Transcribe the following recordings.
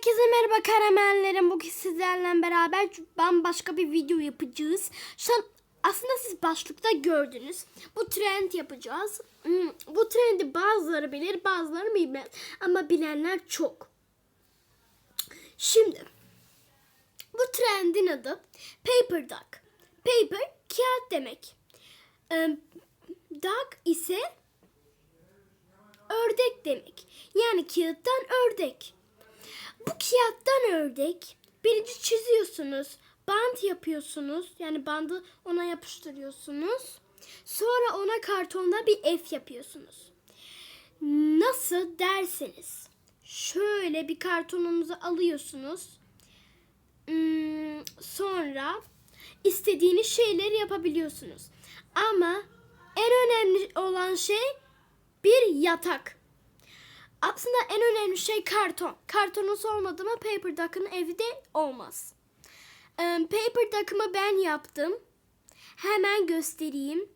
Herkese merhaba karamellerim. Bugün sizlerle beraber bambaşka bir video yapacağız. Şu an aslında siz başlıkta gördünüz. Bu trend yapacağız. Hmm, Bu trendi bazıları bilir bazıları bilmez. Ama bilenler çok. Şimdi bu trendin adı Paper Duck. Paper kağıt demek. Duck ise ördek demek. Yani kağıttan ördek. Bu kağıttan ördek birinci çiziyorsunuz. Bant yapıyorsunuz. Yani bandı ona yapıştırıyorsunuz. Sonra ona kartonda bir F yapıyorsunuz. Nasıl derseniz şöyle bir kartonunuzu alıyorsunuz. Hmm, sonra istediğiniz şeyleri yapabiliyorsunuz. Ama en önemli olan şey bir yatak. Aslında en önemli şey karton. Kartonun olmadı mı Paper Duck'ın evi de olmaz. Paper Duck'ımı ben yaptım. Hemen göstereyim.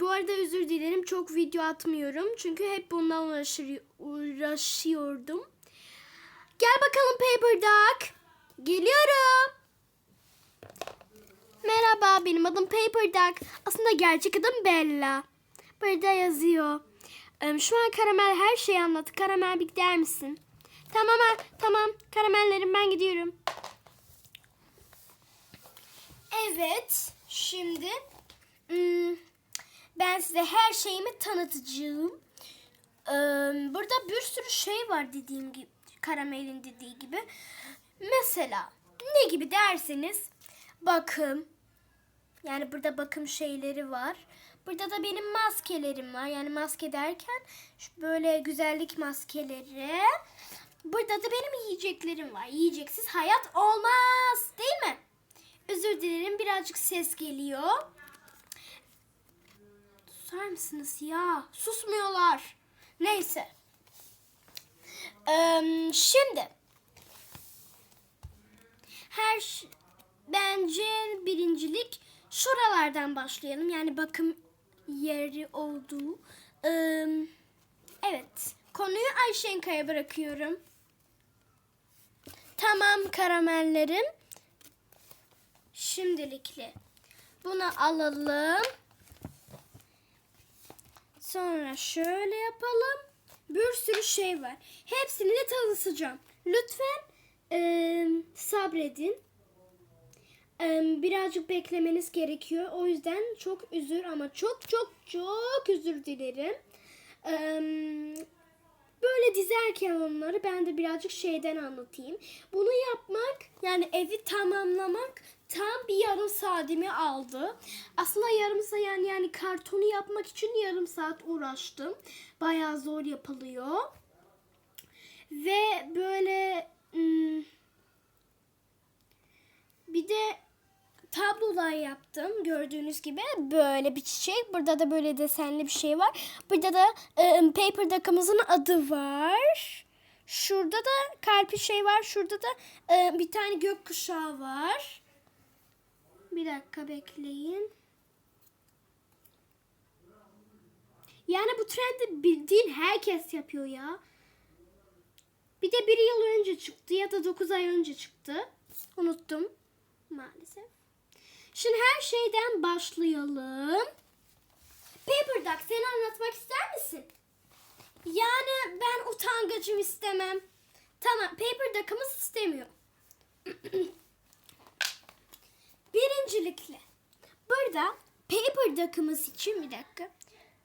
Bu arada özür dilerim çok video atmıyorum. Çünkü hep bundan uğraşır, uğraşıyordum. Gel bakalım Paper Duck. Geliyorum. Merhaba benim adım Paper Duck. Aslında gerçek adım Bella. Burada yazıyor. Şu an Karamel her şeyi anlattı. Karamel bir gider misin? Tamam tamam. Karamellerim ben gidiyorum. Evet. Şimdi hmm, ben size her şeyimi tanıtacağım. Burada bir sürü şey var dediğim gibi. Karamelin dediği gibi. Mesela ne gibi derseniz bakım, yani burada bakım şeyleri var. Burada da benim maskelerim var. Yani maske derken şu böyle güzellik maskeleri. Burada da benim yiyeceklerim var. Yiyeceksiz hayat olmaz. Değil mi? Özür dilerim birazcık ses geliyor. Susar mısınız ya? Susmuyorlar. Neyse. Eee, şimdi her bence birincilik şuralardan başlayalım. Yani bakım yeri olduğu. Evet. Konuyu Ayşenka'ya bırakıyorum. Tamam karamellerim. Şimdilikle bunu alalım. Sonra şöyle yapalım. Bir sürü şey var. Hepsini de tanıtacağım. Lütfen eee, sabredin. Birazcık beklemeniz gerekiyor. O yüzden çok üzür ama çok çok çok özür dilerim. Böyle dizerken onları ben de birazcık şeyden anlatayım. Bunu yapmak yani evi tamamlamak tam bir yarım saatimi aldı. Aslında yarım saat yani, yani kartonu yapmak için yarım saat uğraştım. Bayağı zor yapılıyor. Ve böyle hmm, de tablolar yaptım. Gördüğünüz gibi böyle bir çiçek. Burada da böyle desenli bir şey var. Burada da e, paper duck'ımızın adı var. Şurada da kalp şey var. Şurada da e, bir tane gökkuşağı var. Bir dakika bekleyin. Yani bu trendi bildiğin herkes yapıyor ya. Bir de bir yıl önce çıktı ya da 9 ay önce çıktı. Unuttum maalesef. Şimdi her şeyden başlayalım. Paper Duck seni anlatmak ister misin? Yani ben utangacım istemem. Tamam Paper Duck'ımız istemiyor. Birincilikle burada Paper Duck'ımız için bir dakika.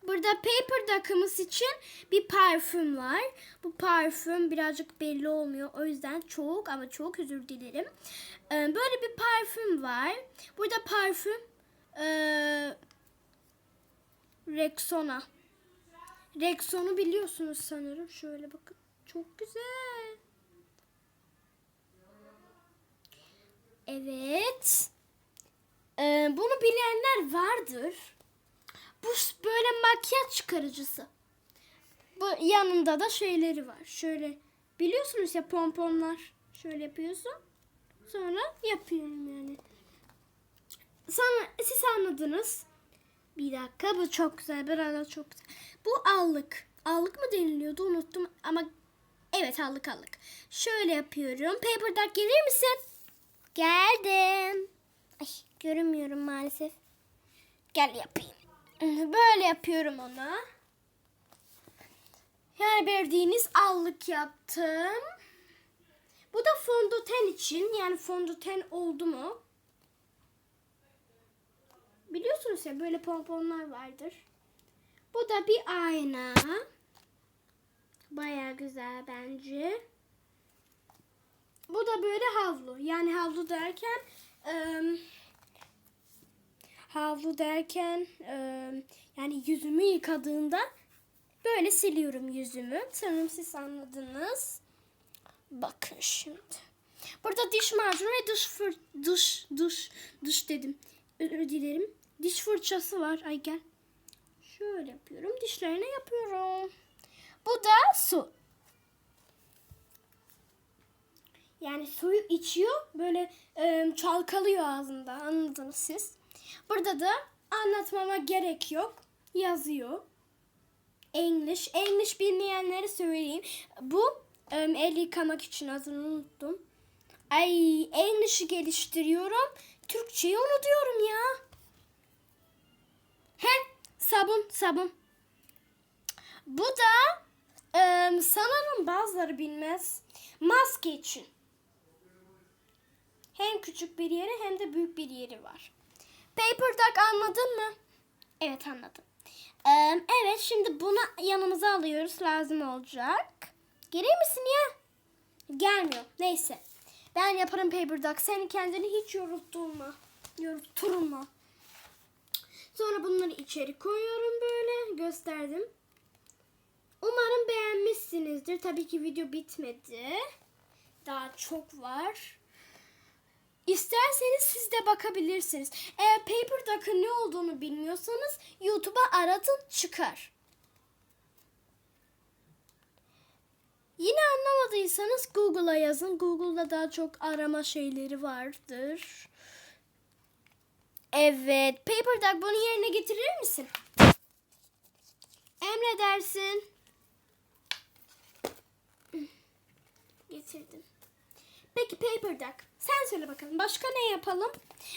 Burada Paper Duck'ımız için bir parfüm var. Bu parfüm birazcık belli olmuyor. O yüzden çok ama çok özür dilerim. Ee, Böyle bir parfüm var. Burada parfüm ee, Rexona. Rexon'u biliyorsunuz sanırım. Şöyle bakın. Çok güzel. Evet. Ee, bunu bilenler vardır. Bu böyle makyaj çıkarıcısı. Bu yanında da şeyleri var. Şöyle biliyorsunuz ya pomponlar. Şöyle yapıyorsun. Sonra yapıyorum yani. Sonra siz anladınız. Bir dakika bu çok güzel. Biraz çok güzel. Bu allık. Allık mı deniliyordu unuttum ama Evet aldık aldık. Şöyle yapıyorum. Paper duck gelir misin? Geldim. Ay görünmüyorum maalesef. Gel yapayım. Böyle yapıyorum ona. Yani bildiğiniz allık yaptım. Bu da fondöten için. Yani fondöten oldu mu? Biliyorsunuz ya böyle pomponlar vardır. Bu da bir ayna. Baya güzel bence. Bu da böyle havlu. Yani havlu derken ım, havlu derken ım, yani yüzümü yıkadığında böyle siliyorum yüzümü. Sanırım siz anladınız. Bakın şimdi. Burada diş macunu ve diş fır diş diş diş dedim. Özür dilerim. Diş fırçası var. Ay gel. Şöyle yapıyorum. Dişlerine yapıyorum. Bu da su. Yani suyu içiyor. Böyle e, çalkalıyor ağzında. Anladınız siz. Burada da anlatmama gerek yok. Yazıyor. English. English bilmeyenlere söyleyeyim. Bu e, el yıkamak için adını unuttum. Ay English'i geliştiriyorum. Türkçeyi unutuyorum ya. He sabun sabun. Bu da e, sanırım bazıları bilmez. Maske için. Hem küçük bir yeri hem de büyük bir yeri var. Paper duck anladın mı? Evet anladım. Ee, evet şimdi bunu yanımıza alıyoruz. Lazım olacak. Gelir misin ya? Gelmiyor. Neyse. Ben yaparım paper duck. Seni kendini hiç yorultturma. Yorultturma. Sonra bunları içeri koyuyorum böyle. Gösterdim. Umarım beğenmişsinizdir. Tabii ki video bitmedi. Daha çok var. İsterseniz siz de bakabilirsiniz. Eğer Paper Duck'ın ne olduğunu bilmiyorsanız YouTube'a aratın çıkar. Yine anlamadıysanız Google'a yazın. Google'da daha çok arama şeyleri vardır. Evet. Paper Duck bunu yerine getirir misin? Emredersin. Getirdim. Peki Paper Duck. Sen söyle bakalım. Başka ne yapalım?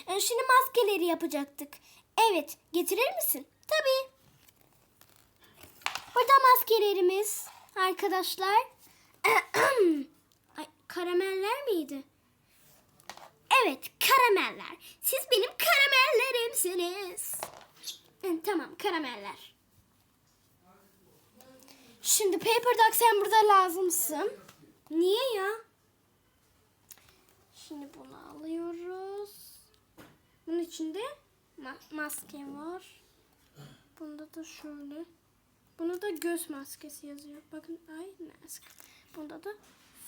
Ee, şimdi maskeleri yapacaktık. Evet. Getirir misin? Tabii. Burada maskelerimiz. Arkadaşlar. Ay, karameller miydi? Evet. Karameller. Siz benim karamellerimsiniz. Tamam. Karameller. Şimdi Paper Duck sen burada lazımsın. Niye ya? Şimdi bunu alıyoruz. Bunun içinde ma- maske var. Bunda da şöyle. Bunda da göz maskesi yazıyor. Bakın eye mask. Bunda da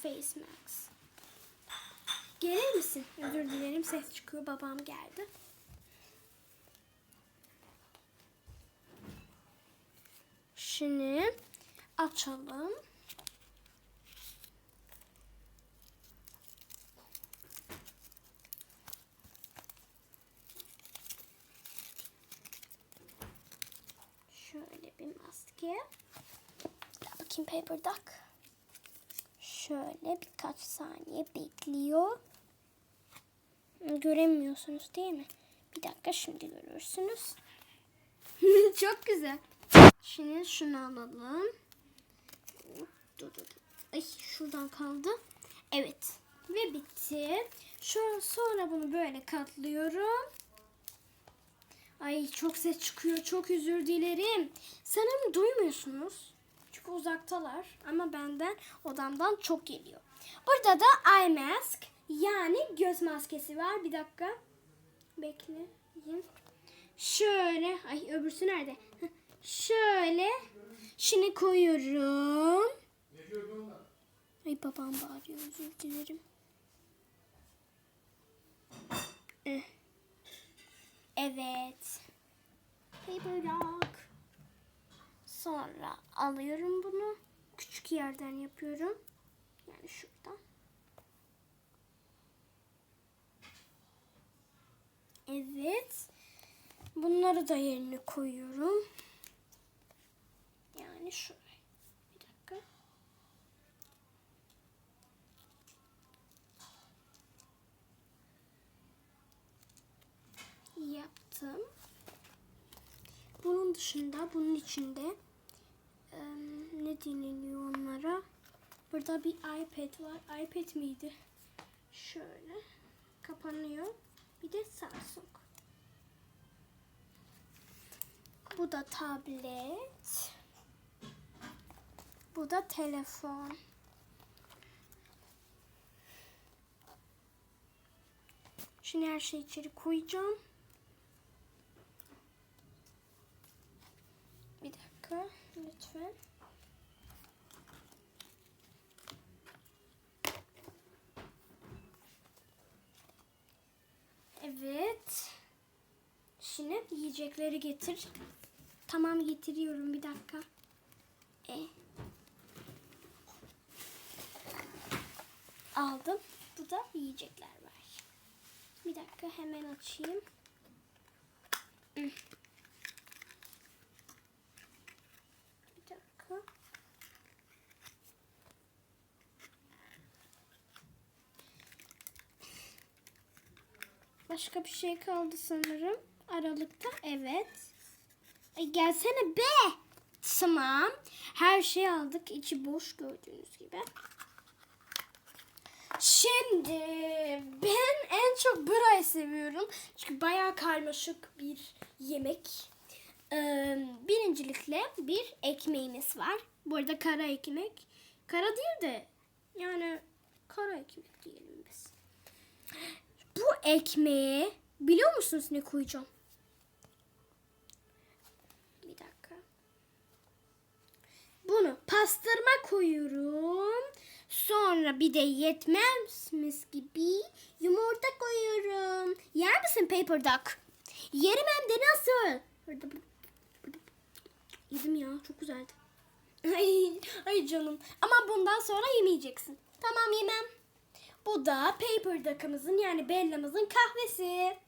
face mask. Gelir misin? Özür dilerim ses çıkıyor. Babam geldi. Şimdi açalım. Şöyle daha bakayım Paper Duck. Şöyle birkaç saniye bekliyor. Göremiyorsunuz değil mi? Bir dakika şimdi görürsünüz. Çok güzel. Şimdi şunu alalım. Dur dur. Ay şuradan kaldı. Evet. Ve bitti. Şu sonra bunu böyle katlıyorum. Ay çok ses çıkıyor. Çok özür dilerim. Sanırım duymuyorsunuz. Çünkü uzaktalar. Ama benden odamdan çok geliyor. Burada da eye mask. Yani göz maskesi var. Bir dakika. Bekleyin. Şöyle. Ay öbürsü nerede? Şöyle. Şimdi koyuyorum. Ay babam bağırıyor. Özür dilerim. Eh. Evet. Paper dog. Sonra alıyorum bunu. Küçük yerden yapıyorum. Yani şuradan. Evet. Bunları da yerine koyuyorum. Yani şuraya. Bir dakika. Onun dışında bunun içinde eee, ne deniliyor onlara? Burada bir iPad var. iPad miydi? Şöyle kapanıyor. Bir de Samsung. Bu da tablet. Bu da telefon. Şimdi her şeyi içeri koyacağım. Bir dakika lütfen. Evet. Şimdi yiyecekleri getir. Tamam getiriyorum bir dakika. E. Aldım. Bu da yiyecekler var. Bir dakika hemen açayım. Hı. Bir dakika. Başka bir şey kaldı sanırım. Aralıkta evet. Ay gelsene be. Tamam. Her şeyi aldık. İçi boş gördüğünüz gibi. Şimdi ben en çok burayı seviyorum. Çünkü bayağı karmaşık bir yemek. Ee, birincilikle bir ekmeğimiz var. Bu arada kara ekmek. Kara değil de yani kara ekmek diyelim biz. Bu ekmeğe biliyor musunuz ne koyacağım? Bir dakika. Bunu pastırma koyuyorum. Sonra bir de yetmezmiş gibi yumurta koyuyorum. Yer misin paper duck? Yerim hem de nasıl? Yedim ya çok güzeldi. Ay, ay canım. Ama bundan sonra yemeyeceksin. Tamam yemem. Bu da paper duck'ımızın yani Bella'mızın kahvesi.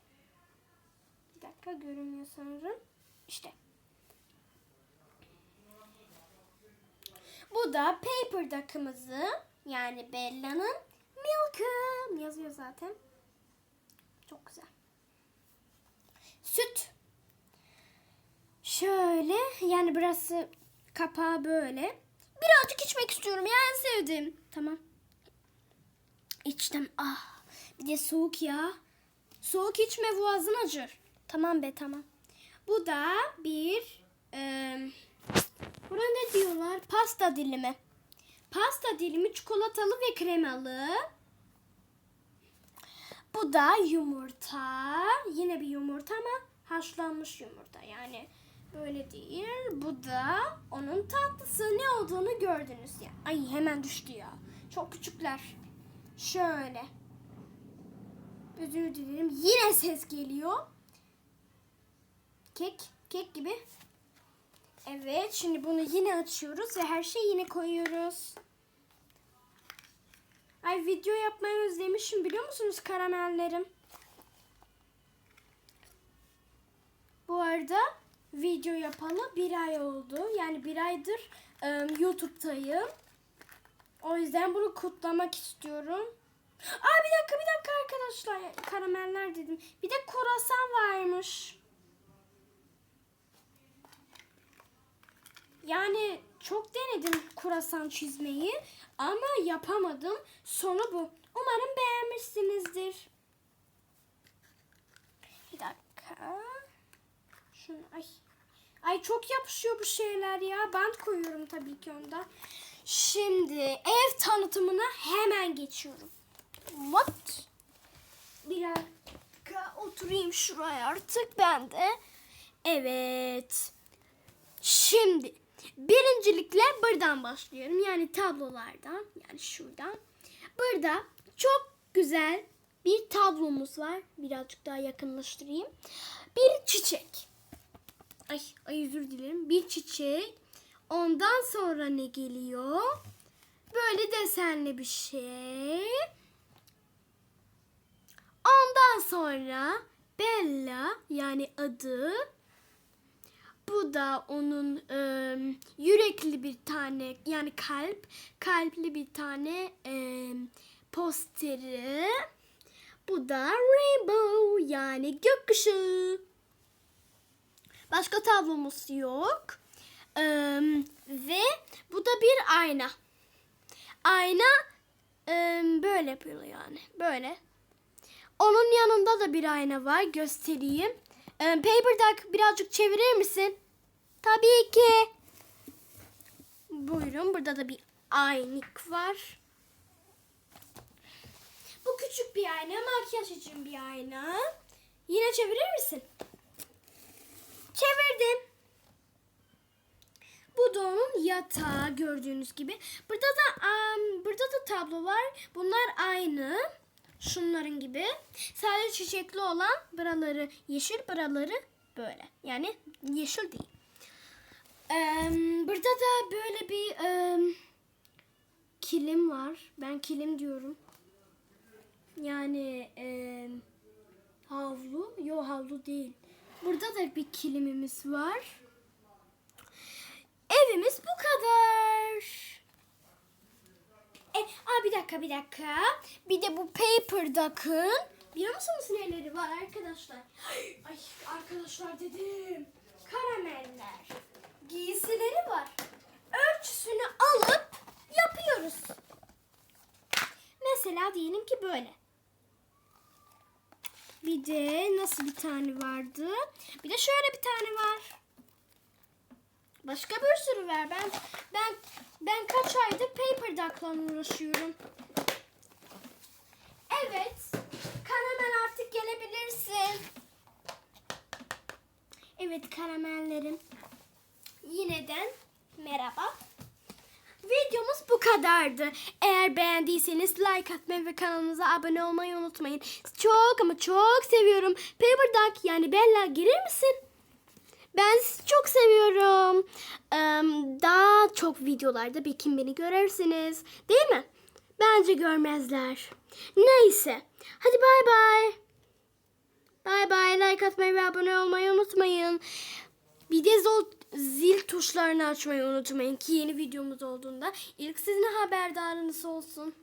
Bir dakika görünmüyor sanırım. İşte. Bu da paper duck'ımızı yani Bella'nın milk'ı yazıyor zaten. Çok güzel. Süt. Şöyle yani burası kapağı böyle. Birazcık içmek istiyorum yani sevdim. Tamam. İçtim. Ah. Bir de soğuk ya. Soğuk içme boğazın acır. Tamam be tamam. Bu da bir eee buna ne diyorlar? Pasta dilimi. Pasta dilimi çikolatalı ve kremalı. Bu da yumurta. Yine bir yumurta ama haşlanmış yumurta. Yani böyle değil. Bu da onun tatlısı. Ne olduğunu gördünüz ya. Ay hemen düştü ya. Çok küçükler. Şöyle. Özür dilerim. Yine ses geliyor. Kek. Kek gibi. Evet. Şimdi bunu yine açıyoruz ve her şeyi yine koyuyoruz. Ay video yapmayı özlemişim biliyor musunuz karamellerim? Bu arada video yapalı bir ay oldu. Yani bir aydır e, YouTube'dayım. O yüzden bunu kutlamak istiyorum. Aa bir dakika bir dakika arkadaşlar. Karameller dedim. Bir de kurasan varmış. Yani çok denedim kurasan çizmeyi ama yapamadım. Sonu bu. Umarım beğenmişsinizdir. Bir dakika. Şunu ay. Ay çok yapışıyor bu şeyler ya. Bant koyuyorum tabii ki onda. Şimdi ev tanıtımına hemen geçiyorum. What? Bir oturayım şuraya artık ben de. Evet. Şimdi birincilikle buradan başlıyorum. Yani tablolardan. Yani şuradan. Burada çok güzel bir tablomuz var. Birazcık daha yakınlaştırayım. Bir çiçek. Ay, ay özür dilerim. Bir çiçek. Ondan sonra ne geliyor? Böyle desenli bir şey. Ondan sonra Bella yani adı. Bu da onun e, yürekli bir tane yani kalp, kalpli bir tane e, posteri. Bu da rainbow yani gökkuşağı. Başka tablomuz yok. Ee, ve bu da bir ayna. Ayna e, böyle yapıyor yani. Böyle. Onun yanında da bir ayna var. Göstereyim. Ee, Paper Duck birazcık çevirir misin? Tabii ki. Buyurun. Burada da bir aynik var. Bu küçük bir ayna. Makyaj için bir ayna. Yine çevirir misin? Çevirdim. Bu da onun yatağı gördüğünüz gibi. Burada da am, burada da tablo var. Bunlar aynı. Şunların gibi. Sadece çiçekli olan buraları yeşil, buraları böyle. Yani yeşil değil. Em, burada da böyle bir em, kilim var. Ben kilim diyorum. Yani em, havlu. Yo havlu değil. Burada da bir kilimimiz var. Evimiz bu kadar. E, aa, bir dakika bir dakika. Bir de bu paper duck'ın biliyor musunuz neleri var arkadaşlar? Ay arkadaşlar dedim. Karameller. Giysileri var. Ölçüsünü alıp yapıyoruz. Mesela diyelim ki böyle. Bir de nasıl bir tane vardı? Bir de şöyle bir tane var. Başka bir sürü var. Ben ben ben kaç aydır paper duck'la uğraşıyorum. Evet. Karamel artık gelebilirsin. Evet karamellerim. Yineden merhaba. Videomuz bu kadardı. Eğer beğendiyseniz like atmayı ve kanalımıza abone olmayı unutmayın. Çok ama çok seviyorum. Paper Duck yani Bella girer misin? Ben sizi çok seviyorum. Daha çok videolarda Bekim beni görürsünüz. Değil mi? Bence görmezler. Neyse. Hadi bay bay. Bay bay. Like atmayı ve abone olmayı unutmayın. Bir de zil tuşlarını açmayı unutmayın ki yeni videomuz olduğunda ilk sizin haberdarınız olsun.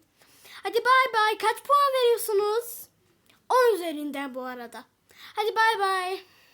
Hadi bay bay. Kaç puan veriyorsunuz? 10 üzerinden bu arada. Hadi bay bay.